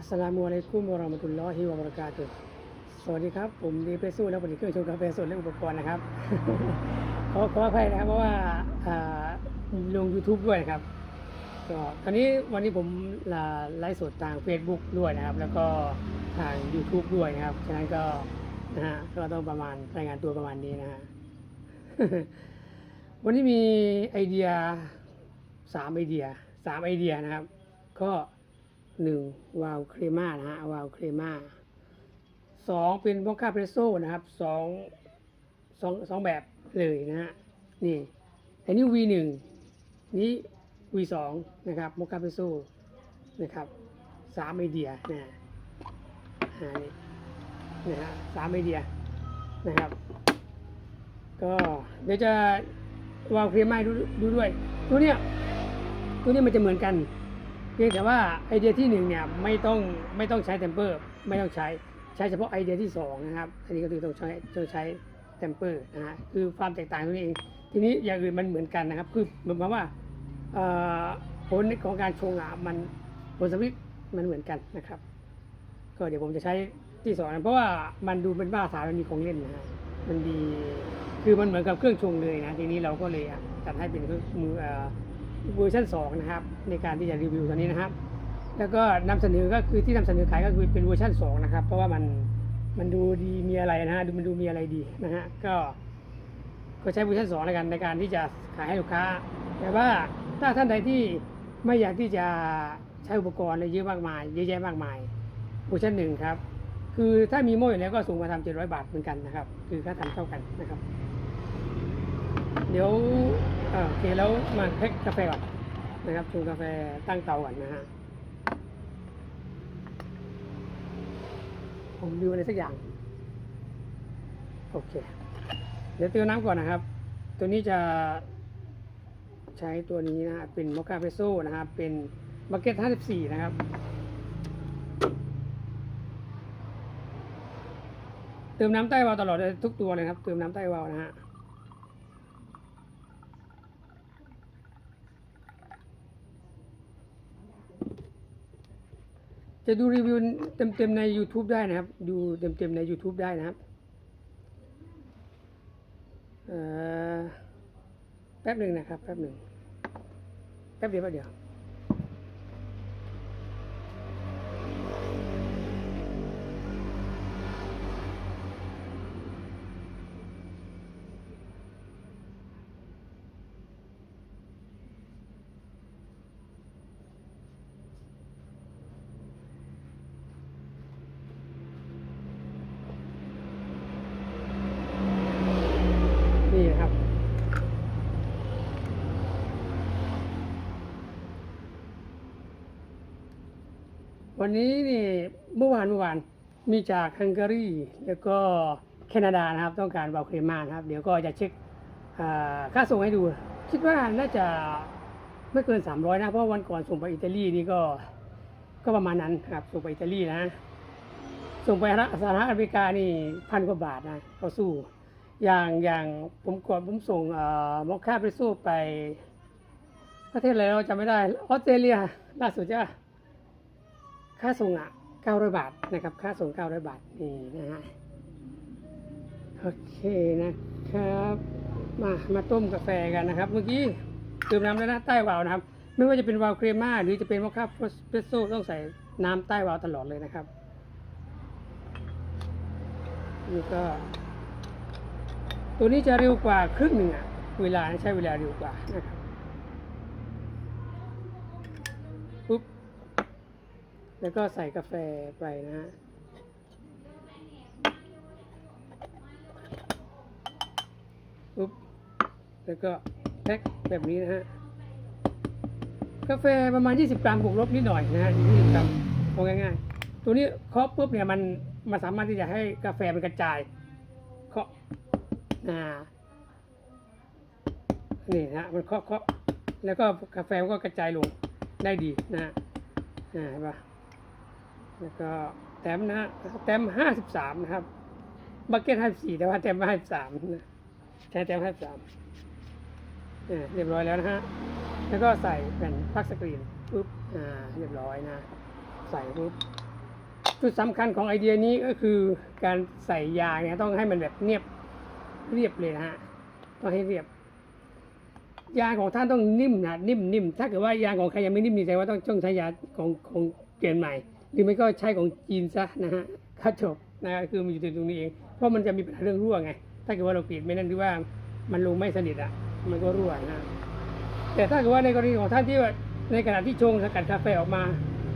อัสสลามุอะลัยกุมวะเราะมะตุลลอฮิวะบะเราะกาตุสวัสดีครับ ผมดีเพสซูและผลิตเครื่องชงกาแฟสดและอุปกรณ์นะครับ ขอขออภัยนะครับ เพราะว่าลง YouTube ด้วยนะครับก็ตอนนี้วันนี้ผมไลฟ์สดทาง Facebook ด้วยนะครับ แล้วก็ทาง YouTube ด้วยนะครับ ฉะนั้นก็นะฮะก็ต้องประมาณรายงานตัวประมาณนี้นะฮะวันนี้มีไอเดียสามไอเดียสามไอเดียนะครับ ก็ หนึ่งวาลเครม่านะฮะวาลเครม่าสองเป็นมอคคาเพรสโซนะครับสองสองสองแบบเลยนะฮะนี่อันนี้ V หนึ่งนี้ V สองนะครับมอคาเพรสโซนะครับสามไอเดียนะอ่านี่นะฮะสามไอเดียนะครับ ก็เดี๋ยวจะวางเคลียร์ไม้ดูดูด้วย ตัวเนี้ยตัวเนี้ยมันจะเหมือนกัน พียงแต่ว่าไอเดียที่หนึ่งเนี่ยไม่ต้องไม่ต้องใช้เทมเปอร์ไม่ต้องใช้ใช้เฉพาะไอเดียที่สองนะครับอันนี้ก็คือต้องใช้ต้องใช้เทมเปอร์นะฮะคือความแตกต่างตรงนี้เอง ทีนี้อย่างอื่นมันเหมือนกันนะครับ คือหมายความว่าผลของการชงอะมันผลสวิตมันเหมือนกันนะครับ ก็เดี๋ยวผมจะใช้ที่สองนะเพราะว่ามันดูเป็นบ้าสาวมันมีของเล่นนะฮะมันดีคือมันเหมือนกับเครื่องชงเลยนะทีนี้เราก็เลยอะจัดให้เป็นเครื่องมือ เวอร์ชัน2นะครับในการที่จะรีวิวตัวนี้นะครับ แล้วก็นำเสนอก็คือที่นำเสนอขายก็คือเป็นเวอร์ชัน2นะครับ เพราะว่ามันมันดูดีมีอะไรนะฮะดูมันดูมีอะไรดีนะฮะก็ก็ใช้เวอร์ชัน2ในการในการที่จะขายให้ลูกค้า แต่ว่าถ้าท่านใดที่ไม่อยากที่จะใช้อุปกรณ์อะไรเยอะมากมายเยอะแยะมากมายเวอร์ชันหนึ่งครับคือถ้ามีโม่อยู่แล้วก็ส่งมาทำเจ็ดร้อยบาทเหมือนกันนะครับ คือค่าทำเท่ากันนะครับ เดี๋ยวอโอเคแล้วมาแพ็คกาแฟก่อนนะครับชงกาแฟตั้งเตาก่อนนะฮะผมดูอะไรสักอย่าง โอเค เดี๋ยวเติมน้ำก่อนนะครับ ตัวนี้จะใช้ตัวนี้นะฮะเป็นมอคคาเพโซนะครับ เป็นมาเก็ต54 นะครับเติมน้ำใต้วาล์วตลอดเลยทุกตัวเลยครับ เติมน้ำใต้วาล์วนะฮะ จะดูรีวิวเต็มๆใน YouTube ได้นะครับ ดูเต็มๆใน YouTube ได้นะครับอ่อแป๊บหนึ่งนะครับ แป๊บหนึ่งแป๊บเดียวแป๊บเดียว วันนี้นี่เมื่อวานเมื่อวานมีจากฮังการีแล้วก็แคนาดานะครับ ต้องการเบาเครมานะครับ เดี๋ยวก็จะเช็คค่าส่งให้ดู คิดว่าน่าจะไม่เกิน 300 นะ เพราะวันก่อนส่งไปอิตาลีนี่ก็ก็ประมาณนั้นครับ ส่งไปอิตาลีนะ ส่งไปสหรัฐอเมริกานี่พันกว่าบาทนะก็สู้ อย่างอย่างผมก่อนผมส่งอมอคค่าไปสู้ไป ประเทศอะไรเราจำไม่ได้ออสเตรเลียล่าสุดจ้ะ ค่าส่งอะ900บาทนะครับ ค่าส่ง900บาทนี่นะฮะโอเคนะครับ มามาต้มกาแฟกันนะครับ เมื่อกี้เติมน้ำแล้วนะใต้วาล์วนะครับ ไม่ว่าจะเป็นวาล์วเครม่าหรือจะเป็นมอคค่าเปรสโซ่ต้องใส่น้ำใต้วาล์วตลอดเลยนะครับนี่ก็ ตัวนี้จะเร็วกว่าครึ่งหนึ่งอะเวลาใช้เวลาเร็วกว่านะครับปุ๊บ แล้วก็ใส่กาแฟไปนะฮะปุ๊บ แล้วก็แพ็คแบบนี้นะฮะ กาแฟประมาณ 20 กรัมบวกลบนิดหน่อยนะฮะ20กรัมเอาง่ายๆ ตัวนี้เคาะปุ๊บเนี่ยมันมันสามารถที่จะให้กาแฟมันกระจายเคาะอ่านี่นะมันเคาะเคาะแล้วก็กาแฟก็กระจายลงได้ดีนะฮะอ่าเห็นปะ แล้วก็แต้มนะฮะแต้มห้าสิบสามนะครับบักเก็ตห้าสี่แต่ว่าแต้มห้าสิบสามนะใช้แต้มห้าสามอ่าเรียบร้อยแล้วนะฮะแล้วก็ใส่แผ่นพักสกรีนปุ๊บอ่าเรียบร้อยนะ ใส่ปุ๊บจุดสำคัญของไอเดียนี้ก็คือการใส่ยาเนี่ยต้องให้มันแบบเนียบเรียบเลยนะฮะต้องให้เรียบ ยาของท่านต้องนิ่มนะนิ่มนิ่มถ้าเกิดว่ายาของใครยังไม่นิ่มนี่แสดงว่าต้องต้องใช้ยาของของเปลี่ยนใหม่ หรือไม่ก็ใช้ของจีนซะนะฮะก็จบนะคือมันอยู่ตรงนี้เอง เพราะมันจะมีปัญหาเรื่องรั่วไง ถ้าเกิดว่าเรากรีดไม่นั่นหรือว่ามันลงไม่สนิทอะ มันก็รั่วนะ แต่ถ้าเกิดว่าในกรณีของท่านที่ว่าในขณะที่ชงสกัดกาแฟออกมา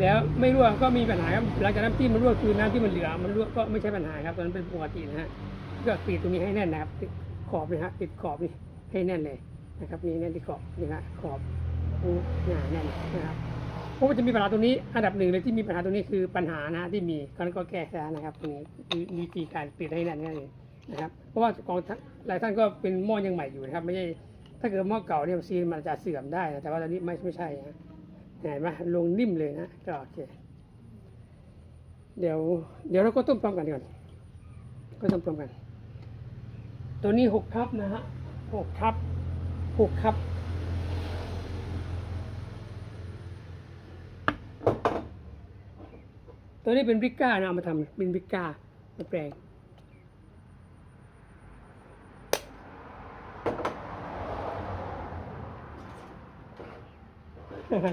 แล้วไม่รั่วก็มีปัญหาครับหลังจากน้ำที่มันรั่วคือน้ำที่มันเหลือ มันรั่วก็ไม่ใช่ปัญหาครับตอนนั้นเป็นปกตินะฮะก็กรีดตรงนี้ให้แน่นนะครับติดขอบเลยฮะติดขอบนี่ให้แน่นเลยนะครับนี่แน่นที่ขอบนี่ฮะขอบนี่หนาแน่นนะครับ เพราะว่าจะมีปัญหาตรงนี้ อันดับหนึ่งเลยที่มีปัญหาตรงนี้คือปัญหานะที่มีก็นั้ก็แก้ซะนะครับตรงนี้มีมีวิธีการกรีดให้แน่นนั่นเองนะครับ เพราะว่าของท่านหลายท่านก็เป็นหม้อยังใหม่อยู่นะครับ ไม่ใช่ถ้าเกิดหม้อเก่าเนี่ยซีนมันจะเสื่อมได้นะแต่ว่าตอนนี้ไม่ไม่ใช่นะเห็นไหมลงนิ่มเลยนะก็โอเคเดี๋ยว เดี๋ยวเราก็ต้มพร้อมกันก่อนก็ต้มพร้อมกัน ตัวนี้หกคัพนะฮะหกคัพหกคัพ ตัวนี้เป็นบริก้านะเอามาทำเป็นบริก้ามาแปลง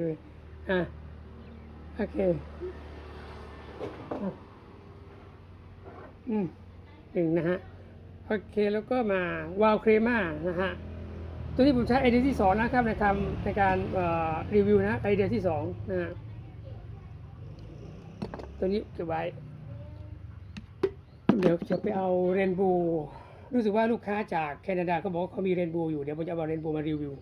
ดูอะโอเคอืมหนึ่งนะฮะ โอเคแล้วก็มาวาลเครมานะฮะ ตัวนี้ผมใช้ไอเดียที่สองนะครับในทำในการรีวิวนะไอเดียที่สองนะฮะ ตัวนี้เก็บไว้ เดี๋ยวจะไปเอาเรนโบว์รู้สึกว่าลูกค้าจากแคนาดาเขาบอกว่าเขามีเรนโบว์อยู่ เดี๋ยวผมจะเอาเรนโบว์มารีวิว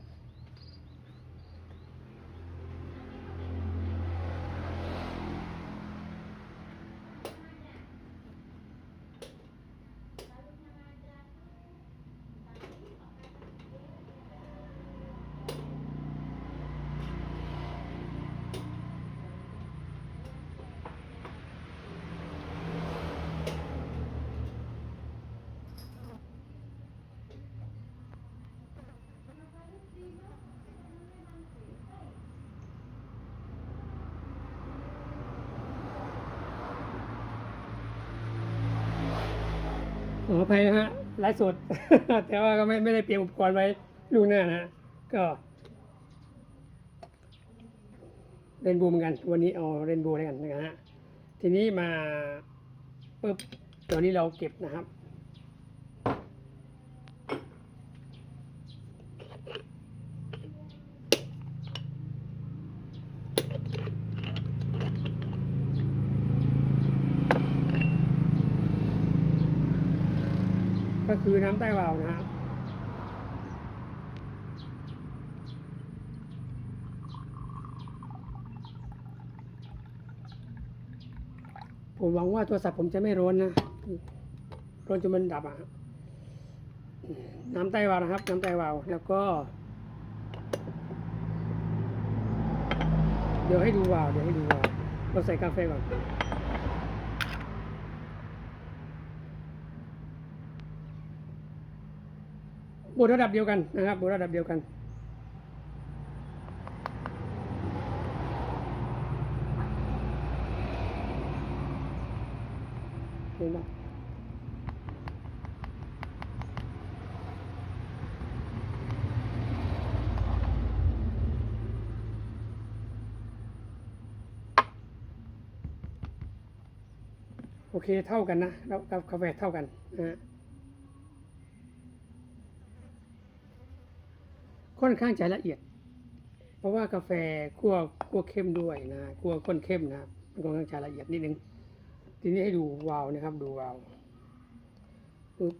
ออภัยนะฮะไลฟ์สด แต่ว่าก็ไม่ไม่ได้เตรียมอุปกรณ์ไว้ลูกหน้านะก็เรนโบว์เหมือนกัน วันนี้เอาเรนโบว์ด้วกันนะฮะทีนี้มาปุ๊บตอนนี้เราเก็บนะครับ ก็คือน้ำใต้วาวนะฮะผมหวังว่าโทรศัพท์ผมจะไม่ร้อนนะร้อนจนมันดับอะน้ำใต้วาวนะครับ น้ำใต้วาวแล้วก็ เดี๋ยวให้ดูวาวเดี๋ยวให้ดูวาวเราใส่กาแฟก่อน บทระดับเดียวกันนะครับบทระดับเดียวกัน เห็นไหมโอเค เท่ากันนะแล้วกับกาแฟเท่ากันนะฮะ ค่อนข้างจะละเอียด เพราะว่ากาแฟคั่วคั่วเข้มด้วยนะคั่วข้นเข้มนะครับมันค่อนข้างจะละเอียดนิดนึงทีนี้ให้ดูวาล์วนะครับ ดูวาล์วปึ๊บ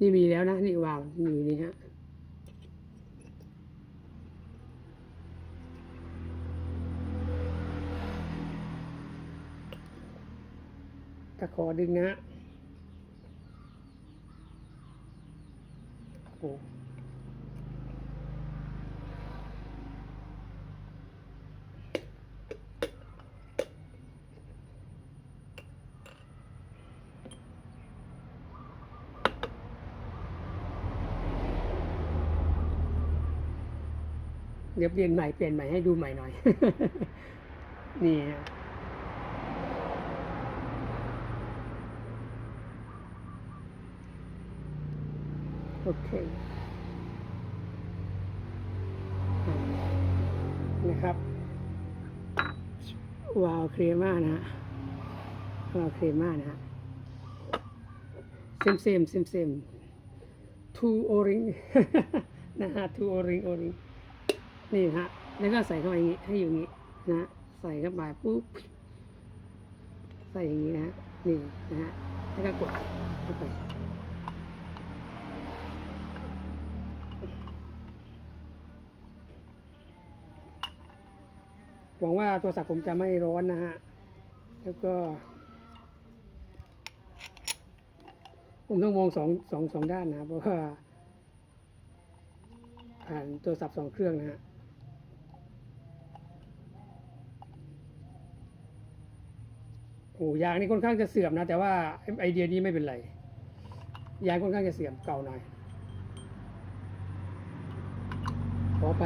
นี่มีแล้วนะนี่วาล์วมีอยู่นี่ฮะตะขอดึงนะ โอ้เดี๋ยวเปลี่ยนใหม่เปลี่ยนใหม่ให้ดูใหม่หน่อย นี่ โอเคนะครับวาวเครม่านะฮะวาวเครม่านะฮะเซมเซมเซมเซมทูโอริงนะฮะทูโอริงโอริงนี่ฮะแล้วก็ใส่เข้าไปอย่างนี้ให้อยู่อย่างนี้นะใส่เข้าไปปุ๊บใส่อย่างนี้นะนี่นะฮะแล้วก็กดเข้าไป วังว่าโทรศัพท์ผมจะไม่ร้อนนะฮะ แล้วก็ผมต้องมองสองสองสองด้านนะเพราะว่าผ่านโทรศัพท์สองเครื่องนะฮะโอ้ยางนี่ค่อนข้างจะเสื่อมนะ แต่ว่าไอเดียนี้ไม่เป็นไร ยางค่อนข้างจะเสื่อมเก่าหน่อยขอไป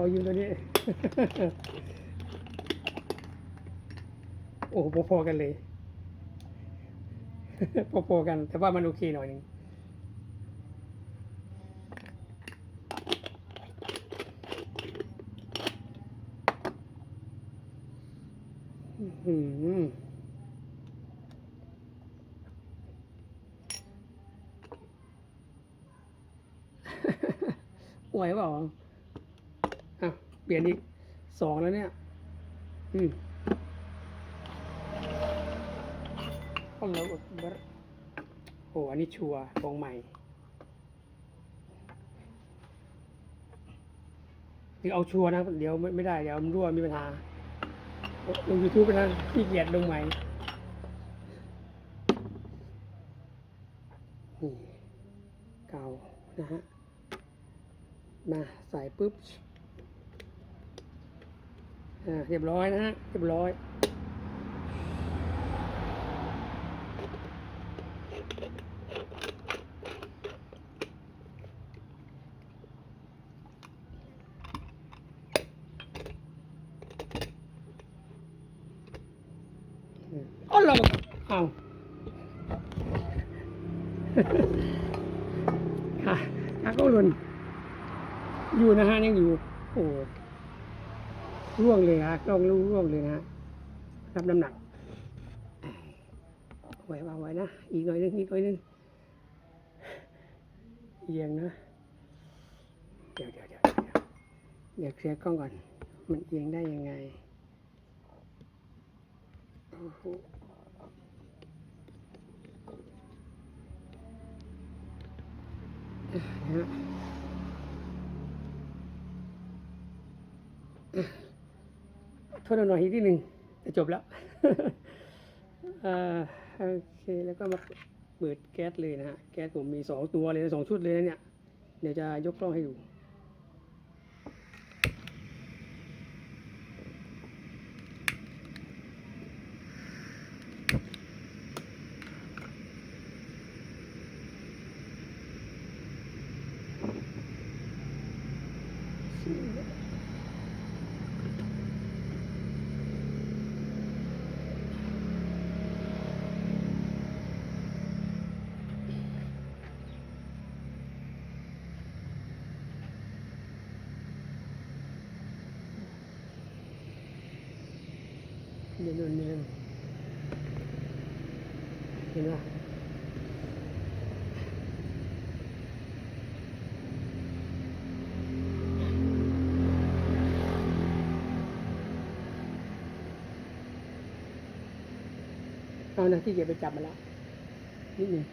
ขออยืมตัวนี้ โอ้โหพอๆกันเลย พอๆกัน แต่ว่ามันโอเคหน่อยนึงอื้อหือไหวเปล่า เปลี่ยนอีกสองแล้วเนี่ย อืมก็แล้วโอ้อันนี้ชัวร์ตรงใหม่คือเอาชัวร์นะ เดี๋ยวไม่ไมได้ เดี๋ยวมันรั่วมีปัญหาลงยูทูบไปนะขี้เกียจลงใหม่นี่เก่านะฮะมาใส่ปุ๊บ เรียบร้อยนะฮะ เรียบร้อย อ๋อเรอเอาค่ะขาก็ล่นอยู่นะฮะยังอยู่ โอ้ ร่วงเลยฮะกล้องรู้ร่วงเลยนะฮะรับน้ำหนักไว้วางไว้นะ อีกหน่อยนึงอีกหน่อยนึงเอียงนะ เดี๋ยวเดี๋ยวเดี๋ยวเดี๋ยวเดี๋ยวเคลียร์กล้องก่อน มันเอียงได้ยังไงโอ้โหนะฮะ โทษหน่อยอีกทีหนึ่งจะจบแล้วโอเคแล้วก็มาเปิดแก๊สเลยนะฮะแก๊สผมมีสองตัวเลยสองชุดเลยนะเนี่ยเดี๋ยวจะยกกล้องให้ดู เดี๋ยวโดนเนียนเห็นปะเอานะที่เกียไปจับมาแล้วนิดหนึ่ง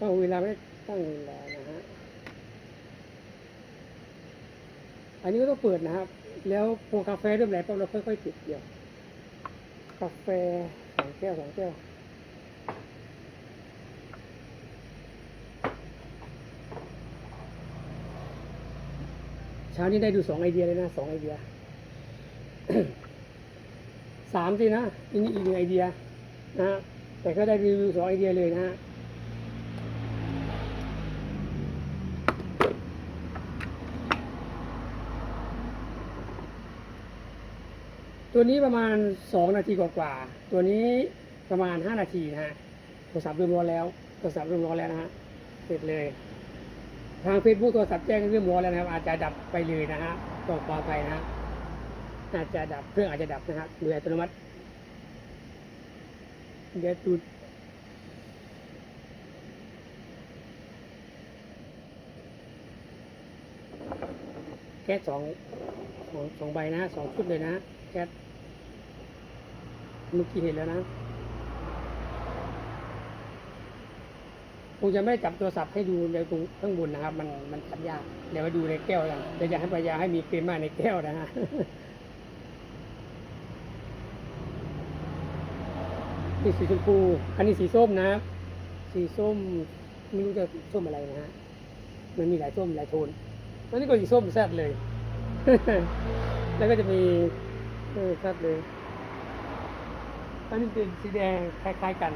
ตั้งเวลาไม่ตั้งเวลานะฮะ อันนี้ก็ต้องเปิดนะครับ แล้วพอกาแฟเริ่มไหลปั๊บเราค่อยๆปิดเดี๋ยว กาแฟสองแก้วสองแก้วเช้านี้ได้ดูสองไอเดียเลยนะสองไอเดียสามสินะอันนี้อีกหนึ่งไอเดียนะฮะแต่ก็ได้รีวิวสองไอเดียเลยนะฮะ ตัวนี้ประมาณสองนาทีกว่าๆตัวนี้ประมาณห้านาทีนะฮะโทรศัพท์เริ่มร้อนแล้วโทรศัพท์เริ่มร้อนแล้วนะฮะเสร็จเลย ทางเฟซบุ๊กโทรศัพท์แจ้งเรื่องร้อนแล้วนะครับ อาจจะดับไปเลยนะฮะต้องขออภัยนะฮะอาจจะดับเครื่องอาจจะดับนะฮะโดยอัตโนมัติเดี๋ยวดูแก๊สสองสองสองใบนะสองชุดเลยนะฮะแก๊ส เมื่อกี้เห็นแล้วนะคงจะไม่จับโทรศัพท์ให้ดูในตรงข้างบนนะครับ มันมันจับยากเดี๋ยวไปดูในแก้วกันเดี๋ยวจะให้พยายาให้มีเกมมาในแก้วนะฮะนี่สีชมพูอันนี้สีส้มนะครับสีส้มไม่รู้จะส้มอะไรนะฮะมันมีหลายส้มหลายโทนอันนี้ก็สีส้มแซ่บเลย แล้วก็จะมีเออแซ่บเลย อันนี้เป็นสีแดงคล้ายๆกัน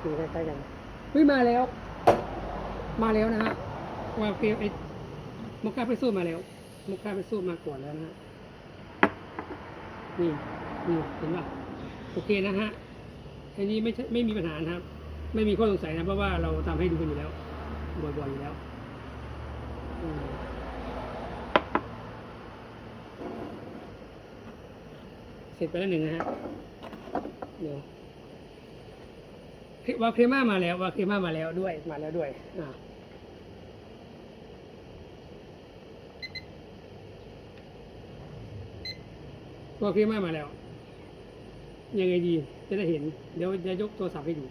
สีคล้ายๆกันเฮ้ยมาแล้ว มาแล้วนะฮะว่าเปรี้ยวไอ้มอคคาเปรสโซ่มาแล้วมอคคาเปรสโซ่มาก่อนแล้วนะฮะนี่นี่เห็นป่ะโอเคนะฮะอันนี้ไม่ใช่ไม่มีปัญหานะครับ ไม่มีข้อสงสัยนะเพราะว่าเราทำให้ดูกันอยู่แล้วบ่อยๆอยู่แล้วเสร็จไปแล้วหนึ่งนะฮะ เดี๋ยววาเครม่ามาแล้ววาเครม่ามาแล้วด้วยมาแล้วด้วยอ่าวาเครม่ามาแล้ว ยังไงดี จะได้เห็น เดี๋ยวจะยกโทรศัพท์ให้ดู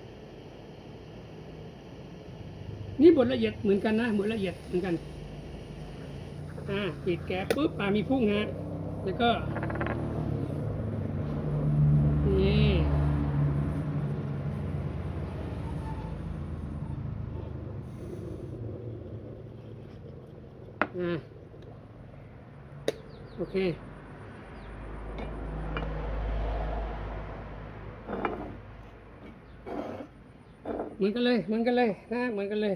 นี่บทละเอียดเหมือนกันนะบทละเอียดเหมือนกัน อ่าปิดแก๊สปุ๊บอ่ามีพุ่งฮะ แล้วก็ นี่ อ่าโอเคเหมือนกันเลย เหมือนกันเลยนะเหมือนกันเลย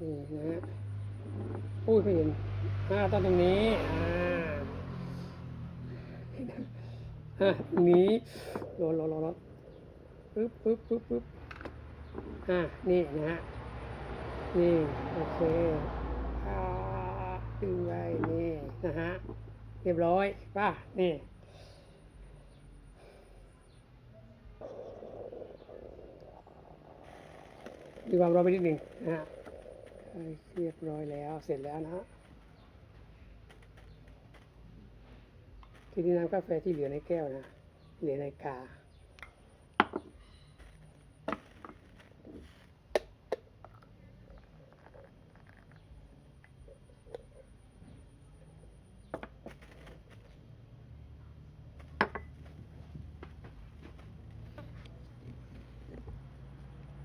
นี่นะฮะพูดไม่เห็นอ่าต้องตรงนี้ อ่าอ่าตรงนี้รอรอรอรอปึ๊บปึ๊บปึ๊บปึ๊บ อ่านี่นะฮะ นี่ โอเคอ่าดึงไว้นี่นะฮะ เรียบร้อยป่ะ นี่มีความร้อนไปนิดหนึ่งนะฮะเรียบร้อยแล้วเสร็จแล้วนะฮะทีนี้น้ำกาแฟที่เหลือในแก้วนะ เหลือในกา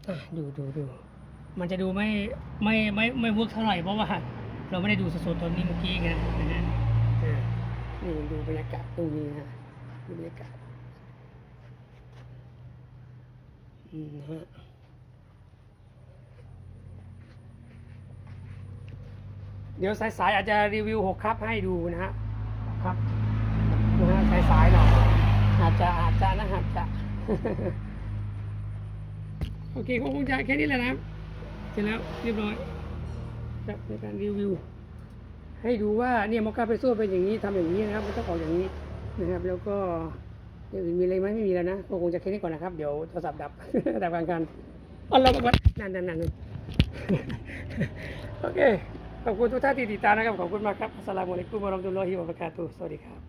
อะดูดูดูมันจะดูไม่ไม่ไม่ไม่เวิร์กเท่าไหร่เพราะว่า เราไม่ได้ดูสดๆตอนนี้เมื่อกี้ไงนะฮะนี่ดูบรรยากาศตรงนี้ฮะดูบรรยากาศอืมนะฮะเดี๋ยวสายๆอาจจะรีวิวหกครับให้ดูนะฮะครับนะฮะสายๆหน่อยอาจจะอาจจะนะอาจจะ อเคคงจะแค่นี้แหละนะครับเสร็จแล้วเรียบร้อยครับในการรีวิว ให้ดูว่าเนี่ยมอคคาเปโซ่เป็นอย่างนี้ทำอย่างนี้นะครับมันต้องออกอย่างนี้นะครับ แล้วก็อย่างอื่นมีอะไรไหมไม่มีแล้วนะก็คงจะแค่นี้ก่อนนะครับ เดี๋ยวโทรศัพท์ดับดับกลางกันอ๋อเราก็วัดนั่นนั่นนั่นโอเคขอบคุณทุกท่านที่ติดตามนะครับ ขอบคุณมากครับอัสสลามุอะลัยกุมวะเราะห์มะตุลลอฮิวะบะเราะกาตุฮ์สวัสดีครับ